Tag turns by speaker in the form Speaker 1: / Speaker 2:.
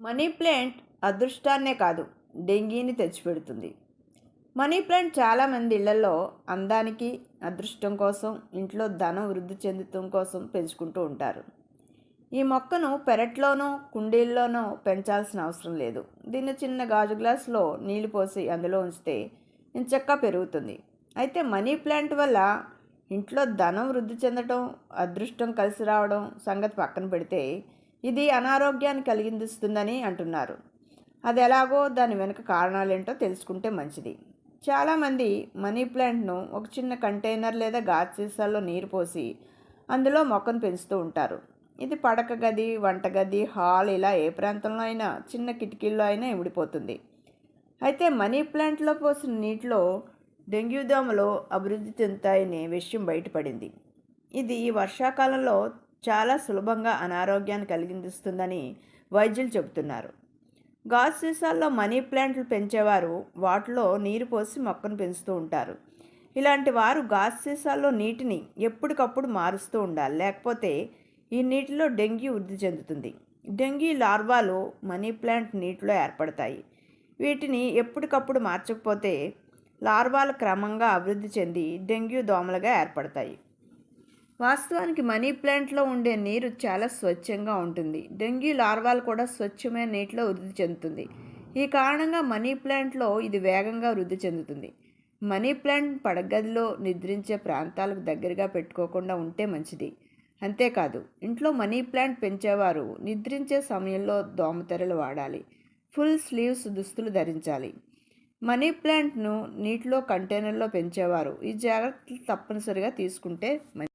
Speaker 1: Money plant అదృష్టాన్నే కాదు డెంగీని తెచ్చిపెడుతుంది. Money plant చాలామంది ఇళ్ళలో అందానికి అదృష్టం కోసం ఇంట్లో ధనం వృద్ధి చెందటం కోసం పెంచుకుంటూ ఉంటారు. ఈ మొక్కను పెరట్లోనో కుండీల్లోనో పెంచాల్సిన అవసరం లేదు. దీన్ని చిన్న గాజు గ్లాసులో నీళ్ళు పోసి అందులో ఉంచితే ఇంచక్క పెరుగుతుంది. అయితే మనీ ప్లాంట్ వల్ల ఇంట్లో ధనం వృద్ధి చెందటం అదృష్టం కలిసి రావడం సంగతి పక్కన పెడితే ఇది అనారోగ్యాన్ని కలిగిస్తుందని అంటున్నారు. అది ఎలాగో దాని వెనుక కారణాలేంటో తెలుసుకుంటే మంచిది. చాలామంది మనీ ప్లాంట్ను ఒక చిన్న కంటైనర్ లేదా గాజు సీసాల్లో నీరు పోసి అందులో మొక్కను పెంచుతూ ఉంటారు. ఇది పడక గది వంటగది హాల్ ఇలా ఏ ప్రాంతంలో అయినా చిన్న కిటికీల్లో అయినా ఇమిడిపోతుంది. అయితే మనీ ప్లాంట్లో పోసిన నీటిలో డెంగ్యూ దోమలు అభివృద్ధి చెందుతాయనే విషయం బయటపడింది. ఇది ఈ వర్షాకాలంలో చాలా సులభంగా అనారోగ్యాన్ని కలిగిస్తుందని వైద్యులు చెబుతున్నారు. గాజు సీసాల్లో మనీ ప్లాంట్లు పెంచేవారు వాటిలో నీరు పోసి మొక్కను పెంచుతూ ఉంటారు. ఇలాంటి వారు గాజు సీసాల్లో నీటిని ఎప్పటికప్పుడు మారుస్తూ ఉండాలి. లేకపోతే ఈ నీటిలో డెంగ్యూ వృద్ధి చెందుతుంది. డెంగ్యూ లార్వాలు మనీ ప్లాంట్ నీటిలో ఏర్పడతాయి. వీటిని ఎప్పటికప్పుడు మార్చకపోతే లార్వాలు క్రమంగా అభివృద్ధి చెంది డెంగ్యూ దోమలుగా ఏర్పడతాయి. వాస్తవానికి మనీ ప్లాంట్లో ఉండే నీరు చాలా స్వచ్ఛంగా ఉంటుంది. డెంగ్యూ లార్వాలు కూడా స్వచ్ఛమైన నీటిలో వృద్ధి చెందుతుంది. ఈ కారణంగా మనీ ప్లాంట్లో ఇది వేగంగా వృద్ధి చెందుతుంది. మనీ ప్లాంట్ పడగదిలో నిద్రించే ప్రాంతాలకు దగ్గరగా పెట్టుకోకుండా ఉంటే మంచిది. అంతేకాదు ఇంట్లో మనీ ప్లాంట్ పెంచేవారు నిద్రించే సమయంలో దోమతెరలు వాడాలి. ఫుల్ స్లీవ్స్ దుస్తులు ధరించాలి. మనీ ప్లాంట్ను నీటిలో కంటైనర్లో పెంచేవారు. ఈ జాగ్రత్తలు తప్పనిసరిగా తీసుకుంటే మంచిది.